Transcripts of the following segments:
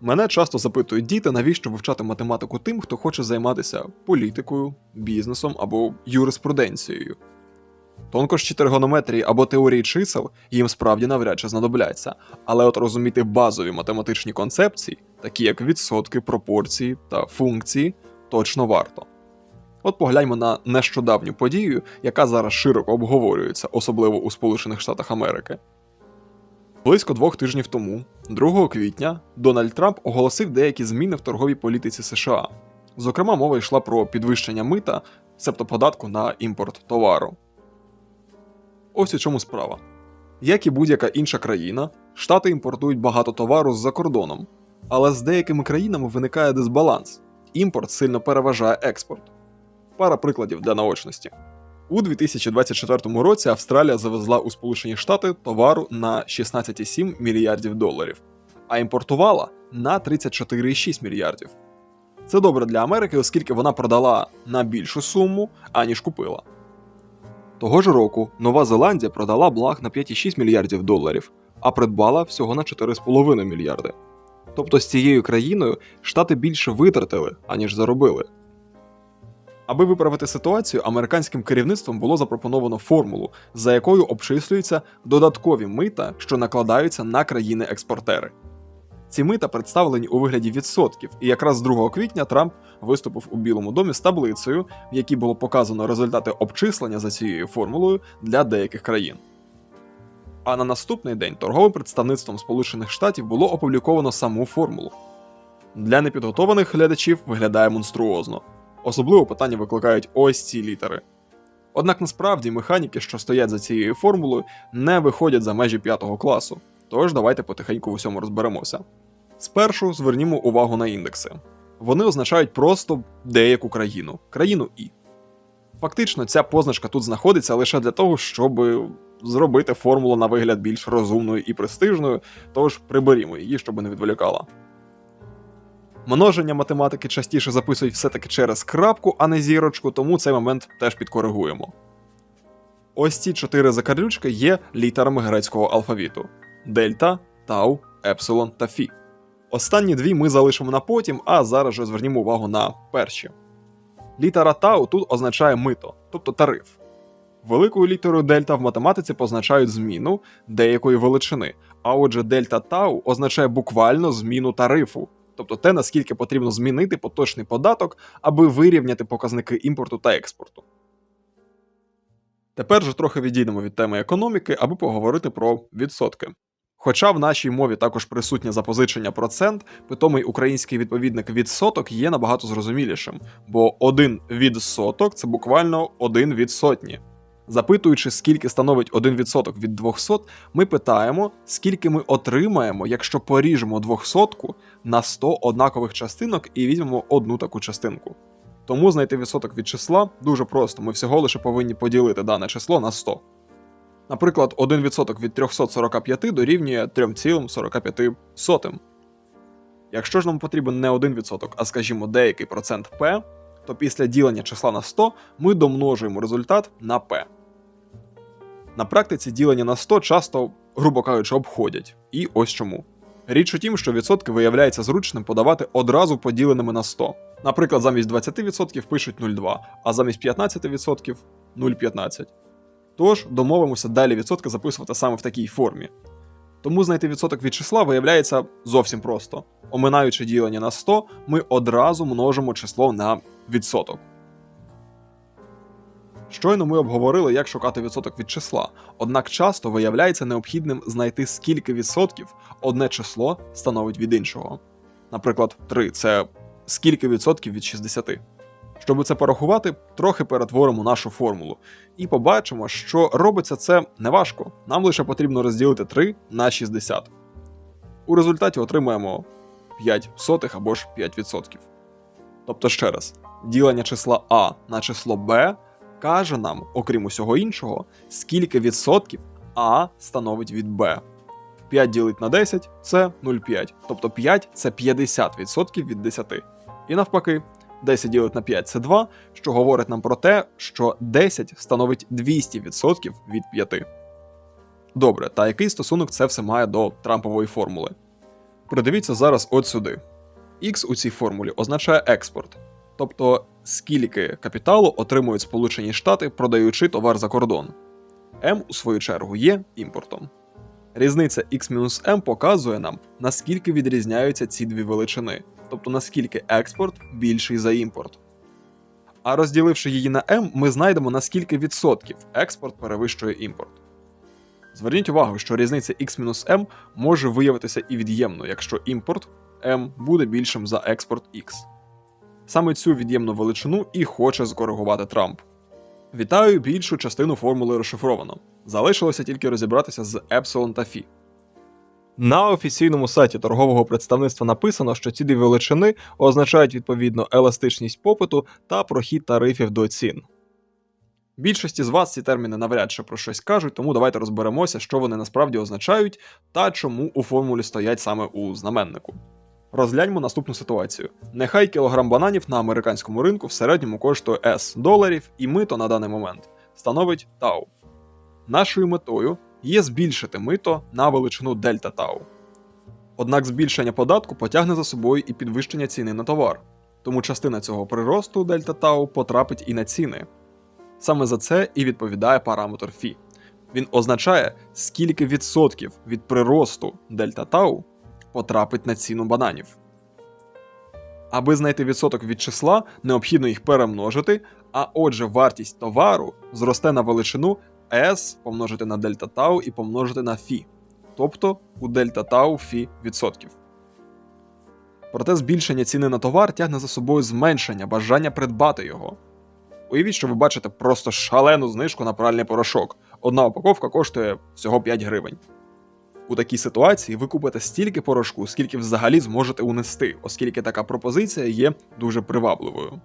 Мене часто запитують діти, навіщо вивчати математику тим, хто хоче займатися політикою, бізнесом або юриспруденцією. Тонкощі тригонометрії або теорії чисел їм справді навряд чи знадобляться, але от розуміти базові математичні концепції, такі як відсотки, пропорції та функції, точно варто. От погляньмо на нещодавню подію, яка зараз широко обговорюється, особливо у Сполучених Штатах Америки. Близько двох тижнів тому, 2 квітня, Дональд Трамп оголосив деякі зміни в торговій політиці США. Зокрема, мова йшла про підвищення мита, себто податку на імпорт товару. Ось у чому справа. Як і будь-яка інша країна, Штати імпортують багато товару з-за кордоном, але з деякими країнами виникає дисбаланс. Імпорт сильно переважає експорт. Пара прикладів для наочності. У 2024 році Австралія завезла у Сполучені Штати товару на 16,7 мільярдів доларів, а імпортувала на 34,6 мільярдів. Це добре для Америки, оскільки вона продала на більшу суму, аніж купила. Того ж року Нова Зеландія продала благ на 5,6 мільярдів доларів, а придбала всього на 4,5 мільярди. Тобто з цією країною штати більше витратили, аніж заробили. Аби виправити ситуацію, американським керівництвом було запропоновано формулу, за якою обчислюються додаткові мита, що накладаються на країни-експортери. Ці мита представлені у вигляді відсотків, і якраз 2 квітня Трамп виступив у Білому домі з таблицею, в якій було показано результати обчислення за цією формулою для деяких країн. А на наступний день торговим представництвом Сполучених Штатів було опубліковано саму формулу. Для непідготованих глядачів виглядає монструозно. Особливо питання викликають ось ці літери. Однак насправді механіки, що стоять за цією формулою, не виходять за межі 5 класу. Тож давайте потихеньку в усьому розберемося. Спершу звернімо увагу на індекси. Вони означають просто деяку країну, країну І. Фактично, ця позначка тут знаходиться лише для того, щоб зробити формулу на вигляд більш розумною і престижною, тож приберімо її, щоб не відволікала. Множення математики частіше записують все-таки через крапку, а не зірочку, тому цей момент теж підкоригуємо. Ось ці чотири закарлючки є літерами грецького алфавіту: дельта, тау, епсилон та фі. Останні дві ми залишимо на потім, а зараз же звернімо увагу на перші. Літера тау тут означає мито, тобто тариф. Великою літерою дельта в математиці позначають зміну деякої величини, а отже, дельта тау означає буквально зміну тарифу, тобто те, наскільки потрібно змінити поточний податок, аби вирівняти показники імпорту та експорту. Тепер же трохи відійдемо від теми економіки, аби поговорити про відсотки. Хоча в нашій мові також присутнє запозичення процент, питомий український відповідник відсоток є набагато зрозумілішим, бо один відсоток це буквально один від сотні. Запитуючи, скільки становить 1% від 200, ми питаємо, скільки ми отримаємо, якщо поріжемо 200 на 100 однакових частинок і візьмемо одну таку частинку. Тому знайти відсоток від числа дуже просто, ми всього лише повинні поділити дане число на 100. Наприклад, 1% від 345 дорівнює 3,45. Якщо ж нам потрібен не 1%, а скажімо деякий процент p, то після ділення числа на 100 ми домножуємо результат на p. На практиці ділення на 100 часто, грубо кажучи, обходять. І ось чому. Річ у тім, що відсотки виявляється зручним подавати одразу поділеними на 100. Наприклад, замість 20% пишуть 0,2, а замість 15% 0,15. Тож домовимося далі відсотки записувати саме в такій формі. Тому знайти відсоток від числа виявляється зовсім просто. Оминаючи ділення на 100, ми одразу множимо число на відсоток. Щойно ми обговорили, як шукати відсоток від числа, однак часто виявляється необхідним знайти скільки відсотків одне число становить від іншого. Наприклад, 3 це скільки відсотків від 60. Щоб це порахувати, трохи перетворимо нашу формулу і побачимо, що робиться це неважко. Нам лише потрібно розділити 3 на 60. У результаті отримаємо 5 сотих або ж 5%. Тобто, ще раз, ділення числа А на число Б каже нам, окрім усього іншого, скільки відсотків А становить від Б. 5 ділить на 10 це 0,5. Тобто 5 це 50% від 10. І навпаки, 10 ділить на 5 це 2, що говорить нам про те, що 10 становить 200% від 5. Добре, та який стосунок це все має до Трампової формули? Придивіться зараз от сюди. X у цій формулі означає експорт, тобто скільки капіталу отримують Сполучені Штати, продаючи товар за кордон. M, у свою чергу, є імпортом. Різниця X-M показує нам, наскільки відрізняються ці дві величини, тобто наскільки експорт більший за імпорт. А розділивши її на M, ми знайдемо наскільки відсотків експорт перевищує імпорт. Зверніть увагу, що різниця X-M може виявитися і від'ємною, якщо імпорт M буде більшим за експорт X. Саме цю від'ємну величину і хоче скоригувати Трамп. Вітаю, більшу частину формули розшифровано. Залишилося тільки розібратися з Епсилон та Фі. На офіційному сайті торгового представництва написано, що ці дві величини означають відповідно еластичність попиту та прохід тарифів до цін. Більшості з вас ці терміни навряд чи про щось кажуть, тому давайте розберемося, що вони насправді означають та чому у формулі стоять саме у знаменнику. Розгляньмо наступну ситуацію. Нехай кілограм бананів на американському ринку в середньому коштує S доларів, і мито на даний момент становить тау. Нашою метою є збільшити мито на величину дельта тау. Однак збільшення податку потягне за собою і підвищення ціни на товар, тому частина цього приросту дельта тау потрапить і на ціни. Саме за це і відповідає параметр Фі. Він означає, скільки відсотків від приросту дельта тау потрапить на ціну бананів. Аби знайти відсоток від числа, необхідно їх перемножити, а отже, вартість товару зросте на величину S помножити на дельта тау і помножити на Фі, тобто у дельта тау Фі відсотків. Проте збільшення ціни на товар тягне за собою зменшення бажання придбати його. Уявіть, що ви бачите просто шалену знижку на пральний порошок. Одна упаковка коштує всього 5 гривень. У такій ситуації ви купите стільки порошку, скільки взагалі зможете унести, оскільки така пропозиція є дуже привабливою.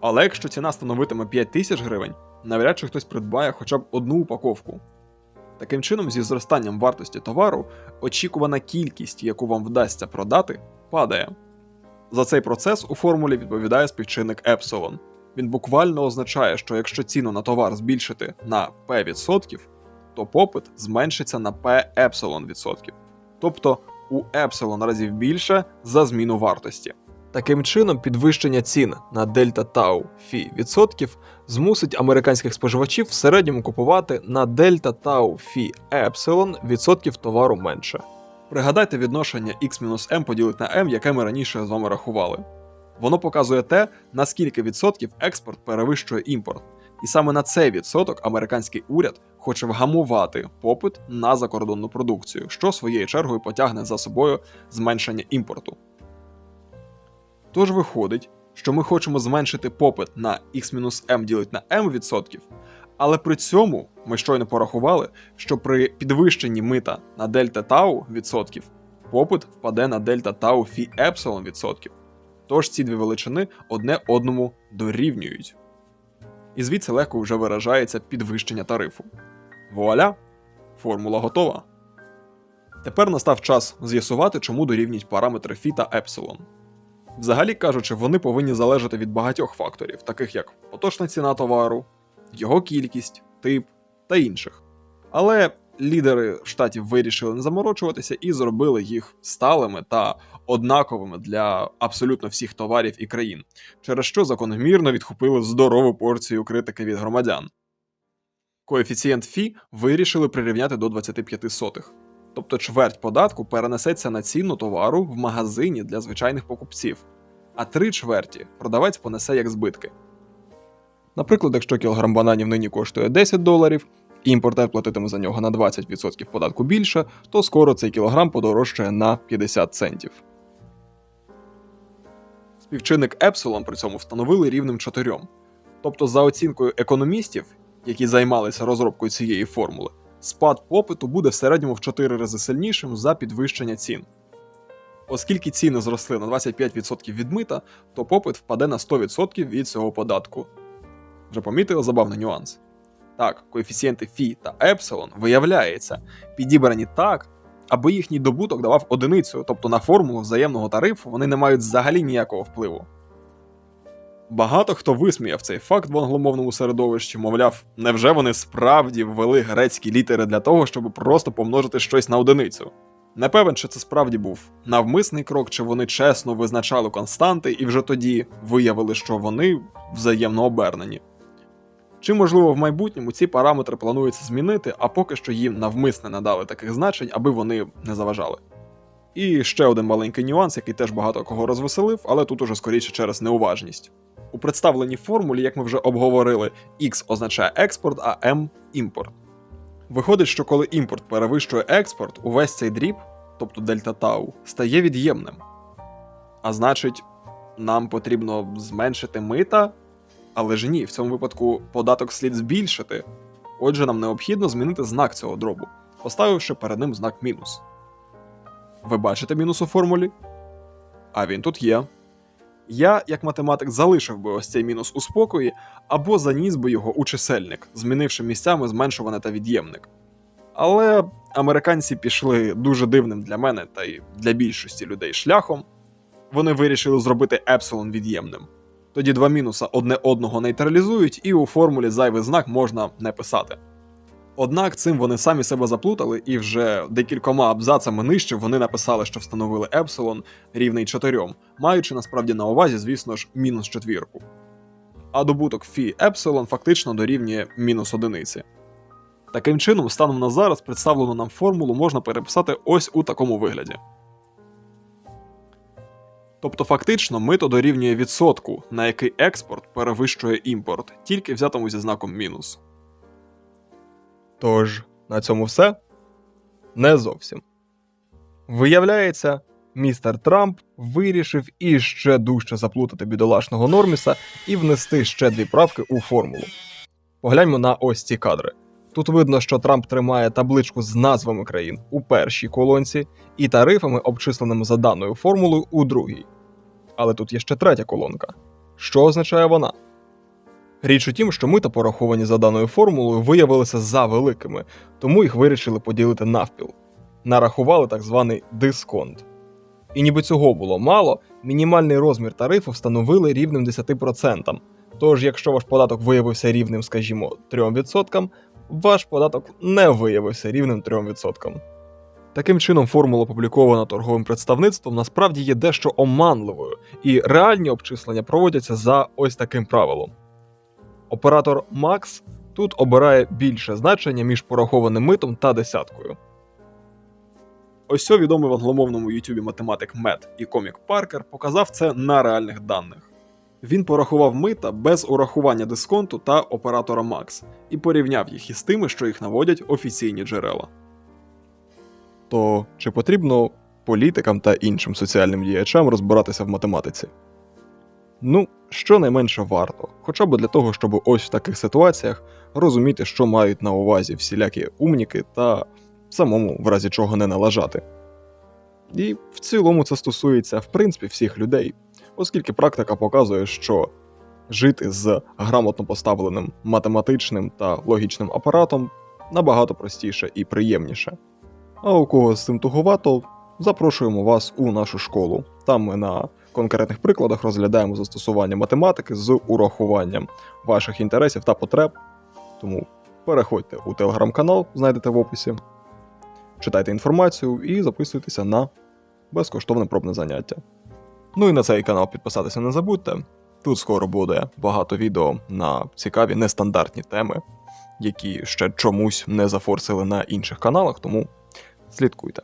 Але якщо ціна становитиме 5 тисяч гривень, навряд чи хтось придбає хоча б одну упаковку. Таким чином, зі зростанням вартості товару, очікувана кількість, яку вам вдасться продати, падає. За цей процес у формулі відповідає співчинник Епсилон. Він буквально означає, що якщо ціну на товар збільшити на P відсотків, то попит зменшиться на P відсотків. Тобто у епсилон разів більше за зміну вартості. Таким чином, підвищення цін на дельта тау фі відсотків змусить американських споживачів в середньому купувати на дельта тау фі епсилон відсотків товару менше. Пригадайте відношення x-m поділити на m, яке ми раніше з вами рахували. Воно показує те, наскільки відсотків експорт перевищує імпорт. І саме на цей відсоток американський уряд хоче вгамувати попит на закордонну продукцію, що своєю чергою потягне за собою зменшення імпорту. Тож виходить, що ми хочемо зменшити попит на x-m ділить на m відсотків, але при цьому ми щойно порахували, що при підвищенні мита на дельта тау відсотків попит впаде на дельта тау фі епсилон відсотків. Тож ці дві величини одне одному дорівнюють. І звідси легко вже виражається підвищення тарифу. Вуаля! Формула готова. Тепер настав час з'ясувати, чому дорівнюють параметри фі та епсилон. Взагалі кажучи, вони повинні залежати від багатьох факторів, таких як поточна ціна товару, його кількість, тип та інших. Але лідери штатів вирішили не заморочуватися і зробили їх сталими та однаковими для абсолютно всіх товарів і країн, через що закономірно відхопили здорову порцію критики від громадян. Коефіцієнт Фі вирішили прирівняти до 25 сотих. Тобто чверть податку перенесеться на ціну товару в магазині для звичайних покупців, а три чверті продавець понесе як збитки. Наприклад, якщо кілограм бананів нині коштує 10 доларів, і імпортер платитиме за нього на 20% податку більше, то скоро цей кілограм подорожчає на 50 центів. Співчинник Епсилон при цьому встановили рівнем 4. Тобто, за оцінкою економістів, які займалися розробкою цієї формули, спад попиту буде в середньому в 4 рази сильнішим за підвищення цін. Оскільки ціни зросли на 25% від мита, то попит впаде на 100% від цього податку. Вже помітили забавний нюанс? Так, коефіцієнти Фі та Епсилон, виявляється, підібрані так, аби їхній добуток давав одиницю, тобто на формулу взаємного тарифу вони не мають взагалі ніякого впливу. Багато хто висміяв цей факт в англомовному середовищі, мовляв, невже вони справді ввели грецькі літери для того, щоб просто помножити щось на одиницю? Не певен, чи це справді був навмисний крок, чи вони чесно визначали константи і вже тоді виявили, що вони взаємно обернені. Чи, можливо, в майбутньому ці параметри планується змінити, а поки що їм навмисне надали таких значень, аби вони не заважали. І ще один маленький нюанс, який теж багато кого розвеселив, але тут уже скоріше через неуважність. У представленій формулі, як ми вже обговорили, X означає експорт, а M імпорт. Виходить, що коли імпорт перевищує експорт, увесь цей дріб, тобто дельта тау, стає від'ємним. А значить, нам потрібно зменшити мита, але ж ні, в цьому випадку податок слід збільшити. Отже, нам необхідно змінити знак цього дробу, поставивши перед ним знак мінус. Ви бачите мінус у формулі? А він тут є. Я, як математик, залишив би ось цей мінус у спокої, або заніс би його у чисельник, змінивши місцями зменшуване та від'ємник. Але американці пішли дуже дивним для мене та й для більшості людей шляхом. Вони вирішили зробити епсилон від'ємним. Тоді два мінуса одне одного нейтралізують, і у формулі зайвий знак можна не писати. Однак цим вони самі себе заплутали, і вже декількома абзацами нижче вони написали, що встановили епсилон рівний 4, маючи насправді на увазі, звісно ж, мінус четвірку. А добуток фі епсилон фактично дорівнює мінус одиниці. Таким чином, станом на зараз представлену нам формулу можна переписати ось у такому вигляді. Тобто фактично мито дорівнює відсотку, на який експорт перевищує імпорт, тільки взятому зі знаком мінус. Тож, на цьому все? Не зовсім. Виявляється, містер Трамп вирішив іще дужче заплутати бідолашного Норміса і внести ще дві правки у формулу. Погляньмо на ось ці кадри. Тут видно, що Трамп тримає табличку з назвами країн у першій колонці і тарифами, обчисленими за даною формулою, у другій. Але тут є ще третя колонка. Що означає вона? Річ у тім, що мита, пораховані за даною формулою, виявилися за великими, тому їх вирішили поділити навпіл. Нарахували так званий дисконт. І ніби цього було мало, мінімальний розмір тарифу встановили рівним 10%. Тож, якщо ваш податок виявився рівним, скажімо, 3%, ваш податок не виявився рівним 3%. Таким чином, формула, опублікована торговим представництвом, насправді є дещо оманливою, і реальні обчислення проводяться за ось таким правилом. Оператор Max тут обирає більше значення між порахованим митом та десяткою. Ось цьо відомий в англомовному Ютубі математик Мет і комік Паркер показав це на реальних даних. Він порахував мита без урахування дисконту та оператора Max і порівняв їх із тими, що їх наводять офіційні джерела. То чи потрібно політикам та іншим соціальним діячам розбиратися в математиці? Ну, щонайменше варто, хоча б для того, щоб ось в таких ситуаціях розуміти, що мають на увазі всілякі умніки та самому в разі чого не налажати. І в цілому це стосується в принципі всіх людей, оскільки практика показує, що жити з грамотно поставленим математичним та логічним апаратом набагато простіше і приємніше. А у кого з цим туговато, запрошуємо вас у нашу школу. Там ми на конкретних прикладах розглядаємо застосування математики з урахуванням ваших інтересів та потреб. Тому переходьте у телеграм-канал, знайдете в описі, читайте інформацію і записуйтеся на безкоштовне пробне заняття. Ну і на цей канал підписатися не забудьте. Тут скоро буде багато відео на цікаві нестандартні теми, які ще чомусь не зафорсили на інших каналах, тому слідкуйте.